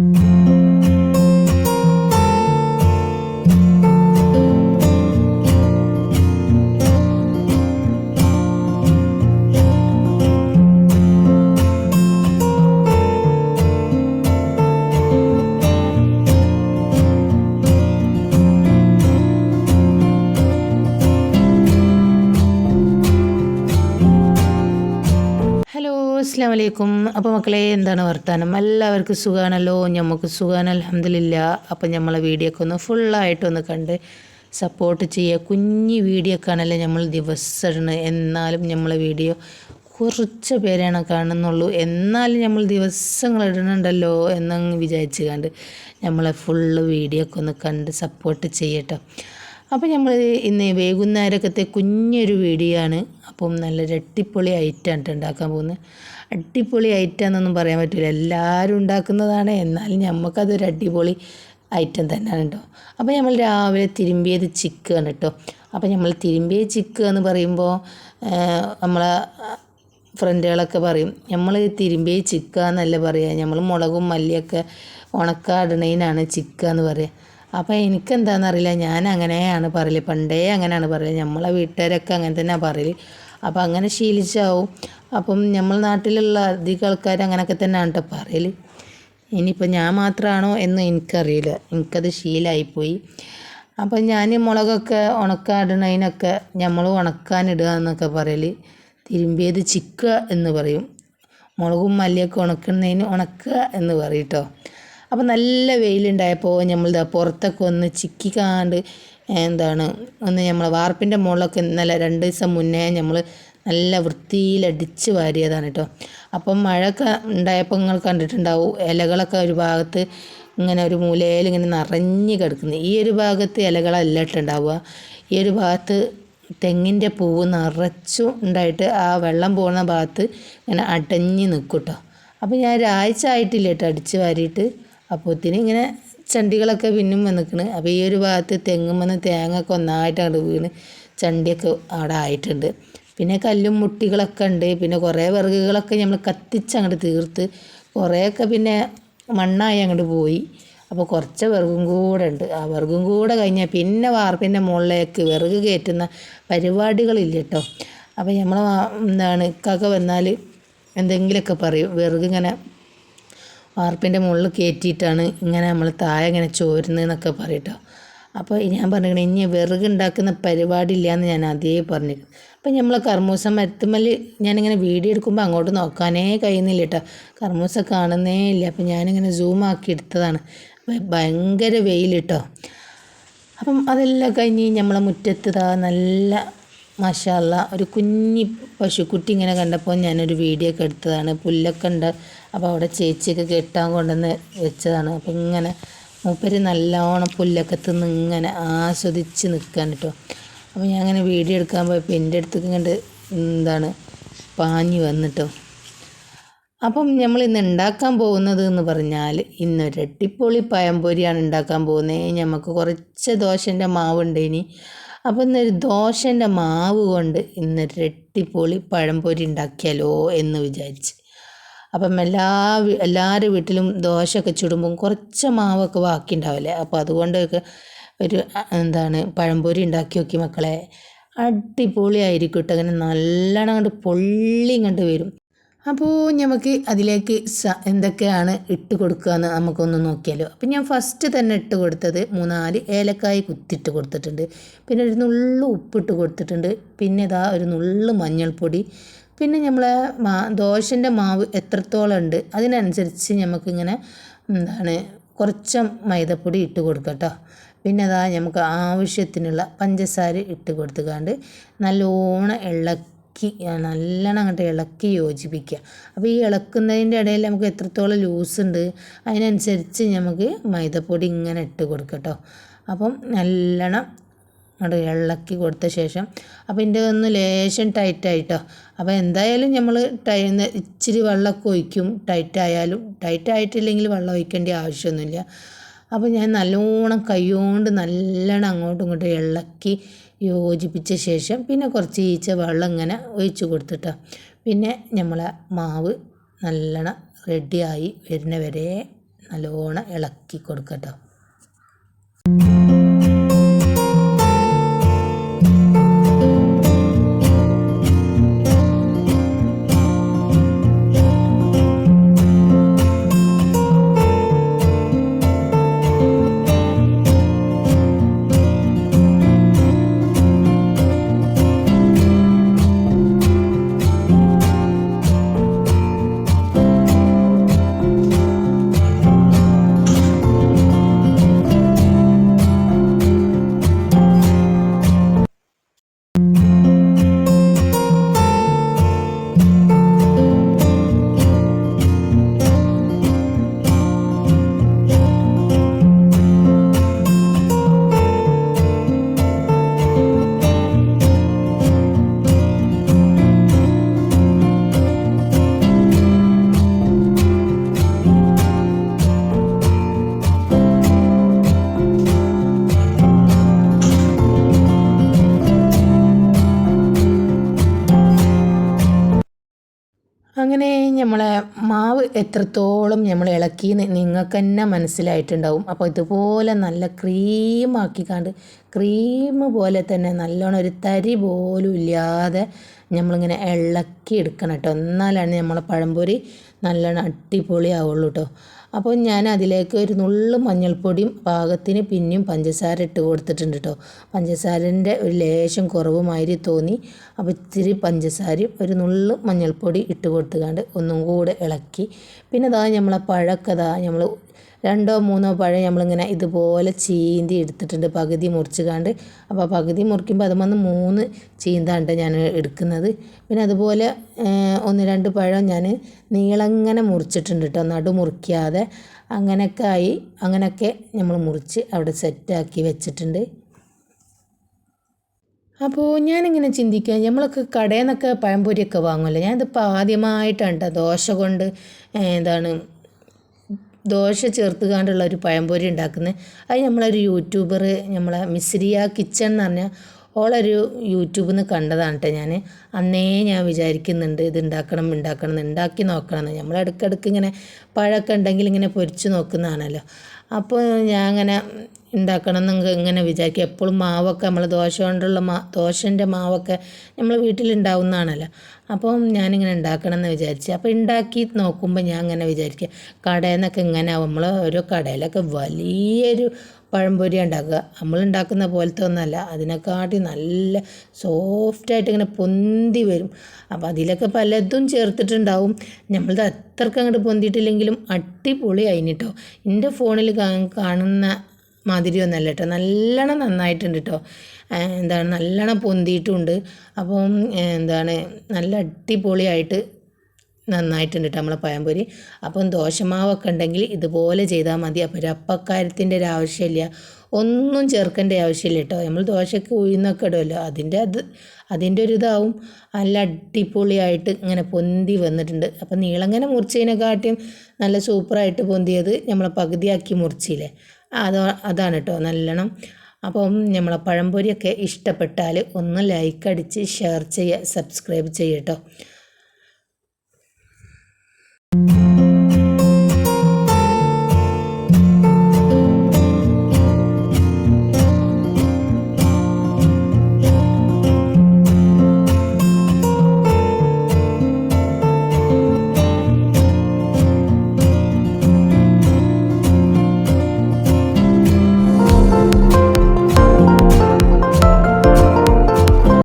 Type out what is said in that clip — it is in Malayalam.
Música അസ്സാം അപ്പം അപ്പോൾ മക്കളെ എന്താണ് വർത്താനം? എല്ലാവർക്കും സുഖാണല്ലോ? നമുക്ക് സുഖമാണ് അലഹമില്ല അപ്പം നമ്മളെ വീഡിയോ ഒക്കെ ഒന്ന് ഫുള്ളായിട്ടൊന്ന് കണ്ട് സപ്പോർട്ട് ചെയ്യുക കുഞ്ഞ് വീഡിയോ കാണല്ലേ നമ്മൾ ദിവസം ഇടണം എന്നാലും നമ്മളെ വീഡിയോ കുറച്ച് പേരാണ് കാണുന്നുള്ളൂ. എന്നാലും നമ്മൾ ദിവസങ്ങൾ ഇടണുണ്ടല്ലോ എന്നങ്ങ് വിചാരിച്ച് കണ്ട് നമ്മളെ ഫുള്ള് വീഡിയോ ഒക്കെ ഒന്ന് കണ്ട് സപ്പോർട്ട് ചെയ്യട്ടോ. അപ്പോൾ നമ്മൾ ഇന്ന് വൈകുന്നേരക്കത്തെ കുഞ്ഞൊരു വീഡിയോ ആണ് അപ്പം നല്ല രട്ടിപ്പൊളി ഐറ്റമാണ് ഉണ്ടാക്കാൻ പോകുന്നത്. അടിപൊളി എന്നൊന്നും പറയാൻ പറ്റില്ല എല്ലാവരും ഉണ്ടാക്കുന്നതാണ് എന്നാലും നമുക്കതൊരു അടിപൊളി ഐറ്റം തന്നെയാണ് കേട്ടോ അപ്പോൾ നമ്മൾ രാവിലെ തിരുമ്പിയത് ചിക്കാണ് കേട്ടോ അപ്പോൾ നമ്മൾ തിരുമ്പിയ ചിക്ക് എന്ന് പറയുമ്പോൾ നമ്മളെ ഫ്രണ്ടുകളൊക്കെ പറയും നമ്മൾ തിരുമ്പിയ ചിക്ക എന്നല്ല പറയുക നമ്മൾ മുളകും മല്ലിയൊക്കെ ഉണക്കാടണേനാണ് ചിക്ക എന്ന് പറയുക അപ്പോൾ എനിക്കെന്താണെന്നറിയില്ല ഞാൻ അങ്ങനെയാണ് പറയൽ. പണ്ടേ അങ്ങനെയാണ് പറയൽ. നമ്മളെ വീട്ടുകാരൊക്കെ അങ്ങനെ തന്നെയാണ് പറയൽ. അപ്പോൾ അങ്ങനെ ശീലിച്ചാവും. അപ്പം നമ്മൾ നാട്ടിലുള്ള അധികം ആൾക്കാർ അങ്ങനെയൊക്കെ തന്നെയാണ് കേട്ടോ പറയൽ. ഇനിയിപ്പോൾ ഞാൻ മാത്രമാണോ എന്ന് എനിക്കറിയില്ല. എനിക്കത് ശീലമായിപ്പോയി അപ്പം ഞാൻ മുളകൊക്കെ ഉണക്കാടണതിനൊക്കെ നമ്മൾ ഉണക്കാനിടുക എന്നൊക്കെ പറയൽ തിരുമ്പിയത് ചിക്കുക എന്ന് പറയും. മുളകും മല്ലിയൊക്കെ ഉണക്കുന്നതിന് ഉണക്കുക എന്ന് പറയും കേട്ടോ അപ്പോൾ നല്ല വെയിലുണ്ടായപ്പോൾ നമ്മളിതാ പുറത്തൊക്കെ ഒന്ന് ചിക്കിക്കാണ്ട് എന്താണ് ഒന്ന് നമ്മൾ വാർപ്പിന്റെ മുകളിലൊക്കെ ഇന്നലെ രണ്ട് ദിവസം മുന്നേ നമ്മൾ നല്ല വൃത്തിയിലടിച്ച് വാരിയതാണ് കേട്ടോ അപ്പം മഴയൊക്കെ ഉണ്ടായപ്പോൾ നിങ്ങൾ കണ്ടിട്ടുണ്ടാവും ഇലകളൊക്കെ ഒരു ഭാഗത്ത് ഇങ്ങനെ ഒരു മൂലയിൽ ഇങ്ങനെ നിറഞ്ഞ് കിടക്കുന്നത് ഈ ഒരു ഭാഗത്ത് ഇലകളല്ല ഇട്ടുണ്ടാവുക. ഈ ഒരു ഭാഗത്ത് തെങ്ങിന്റെ പൂവ് നിറച്ചും ഉണ്ടായിട്ട് ആ വെള്ളം പോകുന്ന ഭാഗത്ത് ഇങ്ങനെ അടഞ്ഞ് നിൽക്കും കേട്ടോ അപ്പോൾ ഞാൻ ഒരാഴ്ച ആയിട്ടില്ല കേട്ടോ അടിച്ച് വാരിയിട്ട്. അപ്പോഴത്തേന് ഇങ്ങനെ ചണ്ടികളൊക്കെ പിന്നും വന്നിക്കണ്. അപ്പോൾ ഈ ഒരു ഭാഗത്ത് തെങ്ങുമെന്ന് തേങ്ങ ഒക്കെ ഒന്നായിട്ട് അങ്ങോട്ട് വീണ് ചണ്ടിയൊക്കെ അവിടെ ആയിട്ടുണ്ട്. പിന്നെ കല്ലും മുട്ടികളൊക്കെ ഉണ്ട്. പിന്നെ കുറേ വിറകുകളൊക്കെ നമ്മൾ കത്തിച്ച് അങ്ങോട്ട് തീർത്ത് കുറേയൊക്കെ പിന്നെ മണ്ണായി അങ്ങോട്ട് പോയി. അപ്പോൾ കുറച്ച് വിറകും കൂടെ ഉണ്ട്. ആ വിറകും കൂടെ കഴിഞ്ഞാൽ പിന്നെ വാർപ്പിന്റെ മുകളിലേക്ക് വിറക് കയറ്റുന്ന പരിപാടികളില്ല കേട്ടോ അപ്പോൾ നമ്മൾ എന്താണ് ഇക്കൊക്കെ വന്നാൽ എന്തെങ്കിലുമൊക്കെ പറയും. വിറക് ഇങ്ങനെ വാർപ്പിന്റെ മുകളിൽ കയറ്റിയിട്ടാണ് ഇങ്ങനെ നമ്മൾ താഴെ ഇങ്ങനെ ചോരുന്നതെന്നൊക്കെ പറയട്ടോ. അപ്പോൾ ഞാൻ പറഞ്ഞിരിക്കണേ ഇനി വിറക് ഉണ്ടാക്കുന്ന പരിപാടി ഇല്ലയെന്ന് ഞാൻ അതേ പറഞ്ഞിരിക്കുന്നു അപ്പം നമ്മൾ കർമ്മൂസം മരത്തുമ്മൽ ഞാനിങ്ങനെ വീഡിയോ എടുക്കുമ്പോൾ അങ്ങോട്ട് നോക്കാനേ കഴിയുന്നില്ല കേട്ടോ കർമ്മൂസം കാണുന്നേ ഇല്ല. അപ്പം ഞാനിങ്ങനെ സൂം ആക്കി എടുത്തതാണ്. ഭയങ്കര വെയിൽ അപ്പം അതെല്ലാം കഴിഞ്ഞ് നമ്മളെ മുറ്റത്ത് ഇതാ നല്ല മഷാല്ല ഒരു കുഞ്ഞി പശുക്കുട്ടി ഇങ്ങനെ കണ്ടപ്പോൾ ഞാനൊരു വീഡിയോ ഒക്കെ എടുത്തതാണ്. പുല്ലൊക്കെ ഉണ്ട്. അപ്പോൾ അവിടെ ചേച്ചിയൊക്കെ കെട്ടാൻ കൊണ്ടുവന്ന് വെച്ചതാണ്. അപ്പം ഇങ്ങനെ മൂപ്പര് നല്ലോണം പുല്ലൊക്കെ തിന്ന് ഇങ്ങനെ ആസ്വദിച്ച് നിൽക്കാൻ കേട്ടോ അപ്പോൾ ഞാൻ അങ്ങനെ വീഡിയോ എടുക്കാൻ പോയപ്പോൾ എന്റെ അടുത്തേക്ക് കണ്ട് എന്താണ് പാഞ്ഞു വന്നിട്ടോ അപ്പം നമ്മൾ ഇന്ന് ഉണ്ടാക്കാൻ പോകുന്നത് എന്ന് പറഞ്ഞാൽ ഇന്നൊരു അടിപൊളി പഴംപൊരിയാണ് ഉണ്ടാക്കാൻ പോകുന്നത് നമുക്ക് കുറച്ച് ദോശന്റെ ഉണ്ട് ഇനി. അപ്പോൾ ഇന്നൊരു ദോശന്റെ മാവ് കൊണ്ട് ഇന്നൊരു അടിപൊളി പഴംപൊരി ഉണ്ടാക്കിയാലോ എന്ന് വിചാരിച്ച്. അപ്പം എല്ലാ എല്ലാവരുടെ വീട്ടിലും ദോശയൊക്കെ ചുടുമ്പം കുറച്ച് മാവൊക്കെ ബാക്കി ഉണ്ടാവില്ലേ അപ്പോൾ അതുകൊണ്ടൊക്കെ ഒരു എന്താണ് പഴംപൊരി ഉണ്ടാക്കി നോക്കി മക്കളെ. അടിപൊളിയായിരിക്കും കേട്ടോ. അങ്ങനെ നല്ലോണം കണ്ട് പൊള്ളി കണ്ട് വരും. അപ്പോൾ നമുക്ക് അതിലേക്ക് സ എന്തൊക്കെയാണ് ഇട്ട് കൊടുക്കുകയെന്ന് നമുക്കൊന്ന് നോക്കിയാലോ. അപ്പം ഞാൻ ഫസ്റ്റ് തന്നെ ഇട്ട് കൊടുത്തത് മൂന്നാൽ ഏലക്കായ കുത്തിട്ട് കൊടുത്തിട്ടുണ്ട്. പിന്നെ ഒരു നുള്ളു ഉപ്പിട്ട് കൊടുത്തിട്ടുണ്ട്. പിന്നെ ഇതാ ഒരു നുള്ളു മഞ്ഞൾപ്പൊടി പിന്നെ നമ്മൾ മാ ദോശന്റെ മാവ് എത്രത്തോളം ഉണ്ട്? അതിനനുസരിച്ച് നമുക്കിങ്ങനെ എന്താണ് കുറച്ച് മൈദപ്പൊടി ഇട്ട് കൊടുക്കുക കേട്ടോ. പിന്നെ അതാ നമുക്ക് ആവശ്യത്തിനുള്ള പഞ്ചസാര ഇട്ട് കൊടുത്തുകൊണ്ട് നല്ലോണം ഇളക്കി നല്ലോണം അങ്ങോട്ട് ഇളക്കി യോജിപ്പിക്കുക. അപ്പോൾ ഈ ഇളക്കുന്നതിന്റെ ഇടയിൽ നമുക്ക് എത്രത്തോളം ലൂസ് ഉണ്ട് അതിനനുസരിച്ച് നമുക്ക് മൈദപ്പൊടി ഇങ്ങനെ ഇട്ട് കൊടുക്കുക കേട്ടോ. അപ്പം നല്ലോണം അങ്ങോട്ട് ഇളക്കി കൊടുത്ത ശേഷം അപ്പോൾ ഇതിന്റെ ഒന്ന് ലേശം ടൈറ്റായിട്ടോ അപ്പോൾ എന്തായാലും നമ്മൾ ടൈ ഇച്ചിരി വെള്ളമൊക്കെ ഒഴിക്കും. ടൈറ്റായാലും ടൈറ്റായിട്ടില്ലെങ്കിൽ വെള്ളം ഒഴിക്കേണ്ട ആവശ്യമൊന്നുമില്ല. അപ്പോൾ ഞാൻ നല്ലോണം കൈകൊണ്ട് നല്ലോണം അങ്ങോട്ടും ഇങ്ങോട്ടും ഇളക്കി യോജിപ്പിച്ച ശേഷം പിന്നെ കുറച്ച് ഈച്ച വെള്ളം ഇങ്ങനെ ഒഴിച്ച് കൊടുത്തിട്ടോ. പിന്നെ നമ്മളെ മാവ് നല്ലോണം റെഡിയായി വരുന്ന വരെ നല്ലോണം ഇളക്കി കൊടുക്കട്ടോ. എത്രത്തോളം നമ്മൾ ഇളക്കി നിങ്ങൾക്ക് തന്നെ മനസ്സിലായിട്ടുണ്ടാവും. അപ്പോൾ ഇതുപോലെ നല്ല ക്രീമാക്കിക്കാണ്ട് ക്രീം പോലെ തന്നെ നല്ലോണം ഒരു തരി പോലും ഇല്ലാതെ നമ്മളിങ്ങനെ ഇളക്കി എടുക്കണം കേട്ടോ എന്നാലാണ് നമ്മളെ പഴംപൊരി നല്ലോണം അടിപൊളിയാവുള്ളൂ കേട്ടോ അപ്പോൾ ഞാൻ അതിലേക്ക് ഒരു നുള്ളു മഞ്ഞൾപ്പൊടിയും പാകത്തിന് പിന്നെയും പഞ്ചസാര ഇട്ട് കൊടുത്തിട്ടുണ്ട് കേട്ടോ പഞ്ചസാരന്റെ ഒരു ലേശം കുറവുമാതിരി തോന്നി. അപ്പോൾ ഇത്തിരി പഞ്ചസാരയും ഒരു നുള്ളു മഞ്ഞൾപ്പൊടി ഇട്ട് കൊടുത്തുകൊണ്ട് ഒന്നും കൂടെ ഇളക്കി. പിന്നെ അതാ നമ്മളെ പഴക്കതാ നമ്മൾ രണ്ടോ മൂന്നോ പഴം നമ്മളിങ്ങനെ ഇതുപോലെ ചീന്തി എടുത്തിട്ടുണ്ട്. പകുതി മുറിച്ച് കണ്ട് അപ്പോൾ പകുതി മുറിക്കുമ്പോൾ അതുമൊന്ന് മൂന്ന് ചീന്താണ്ട് ഞാൻ എടുക്കുന്നത്. പിന്നെ അതുപോലെ ഒന്ന് രണ്ട് പഴം ഞാൻ നീളങ്ങനെ മുറിച്ചിട്ടുണ്ട് കേട്ടോ നടു മുറിക്കാതെ അങ്ങനെയൊക്കെ ആയി അങ്ങനെയൊക്കെ നമ്മൾ മുറിച്ച് അവിടെ സെറ്റാക്കി വെച്ചിട്ടുണ്ട്. അപ്പോൾ ഞാനിങ്ങനെ ചിന്തിക്കുക നമ്മളൊക്കെ കടയിൽ നിന്നൊക്കെ പഴംപൊരിയൊക്കെ വാങ്ങുമല്ലോ ഞാനിതിപ്പോൾ ആദ്യമായിട്ടാണ് കേട്ടോ ദോശ കൊണ്ട് എന്താണ് ദോശ ചേർത്ത് കാണ്ടുള്ള ഒരു പഴംപൊരി ഉണ്ടാക്കുന്നത്. അത് നമ്മളൊരു യൂട്യൂബർ നമ്മളെ മിസ്രിയ കിച്ചൺ എന്ന് പറഞ്ഞാൽ ഓളൊരു യൂട്യൂബിൽ നിന്ന് കണ്ടതാണ് കേട്ടോ ഞാൻ അന്നേ ഞാൻ വിചാരിക്കുന്നുണ്ട് ഇത് ഉണ്ടാക്കണം ഉണ്ടാക്കണം ഉണ്ടാക്കി നോക്കണം എന്ന് നമ്മൾ ഇടയ്ക്കിടയ്ക്ക് ഇങ്ങനെ പഴമൊക്കെ ഉണ്ടെങ്കിൽ ഇങ്ങനെ പൊരിച്ച് നോക്കുന്നതാണല്ലോ. അപ്പോൾ ഞാൻ അങ്ങനെ ഉണ്ടാക്കണം എന്ന് ഇങ്ങനെ വിചാരിക്കും. എപ്പോഴും മാവൊക്കെ നമ്മൾ ദോശ കൊണ്ടുള്ള മാ ദോശന്റെ മാവൊക്കെ നമ്മൾ വീട്ടിലുണ്ടാവുന്നതാണല്ലോ. അപ്പം ഞാനിങ്ങനെ ഉണ്ടാക്കണം എന്ന് വിചാരിച്ചു. അപ്പോൾ ഉണ്ടാക്കി നോക്കുമ്പോൾ ഞാൻ അങ്ങനെ വിചാരിക്കുക കടയിൽ നിന്നൊക്കെ ഇങ്ങനെ നമ്മൾ ഓരോ കടയിലൊക്കെ വലിയൊരു പഴംപൊരി ഉണ്ടാക്കുക. നമ്മൾ ഉണ്ടാക്കുന്ന പോലത്തെ ഒന്നല്ല. അതിനെക്കാട്ടി നല്ല സോഫ്റ്റായിട്ട് ഇങ്ങനെ പൊന്തി വരും. അപ്പോൾ അതിലൊക്കെ പലതും ചേർത്തിട്ടുണ്ടാവും. നമ്മളത് അത്രയ്ക്ക് അങ്ങോട്ട് പൊന്തിയിട്ടില്ലെങ്കിലും അടിപൊളി അതിനിട്ടോ എന്റെ ഫോണിൽ കാണുന്ന മാതിരിയൊന്നല്ല കേട്ടോ നല്ലോണം നന്നായിട്ടുണ്ട് കേട്ടോ എന്താണ്? നല്ലോണം പൊന്തിയിട്ടുണ്ട്. അപ്പം എന്താണ്? നല്ല അടിപൊളിയായിട്ട് നന്നായിട്ടുണ്ട് കേട്ടോ നമ്മളെ പഴംപൊരി. അപ്പം ദോശമാവൊക്കെ ഉണ്ടെങ്കിൽ ഇതുപോലെ ചെയ്താൽ മതി. അപ്പോൾ ഒരു അപ്പക്കാരത്തിന്റെ ഒരു ആവശ്യമില്ല. ഒന്നും ചേർക്കേണ്ട ആവശ്യമില്ല കേട്ടോ നമ്മൾ ദോശയ്ക്ക് ഉഴുന്നൊക്കെ ഇടുമല്ലോ. അതിന്റെ അത് അതിന്റെ ഒരു ഇതാവും. നല്ല അടിപൊളിയായിട്ട് ഇങ്ങനെ പൊന്തി വന്നിട്ടുണ്ട്. അപ്പം നീളങ്ങനെ മുറിച്ചതിനെക്കാട്ടിയും നല്ല സൂപ്പറായിട്ട് പൊന്തിയത് നമ്മളെ പകുതിയാക്കി മുറിച്ചില്ലേ? അത് അതാണ് കേട്ടോ നല്ലോണം. അപ്പം നമ്മളെ പഴംപൊരിയൊക്കെ ഇഷ്ടപ്പെട്ടാൽ ഒന്ന് ലൈക്ക് അടിച്ച് ഷെയർ ചെയ്യുക സബ്സ്ക്രൈബ് ചെയ്യട്ടോ thank you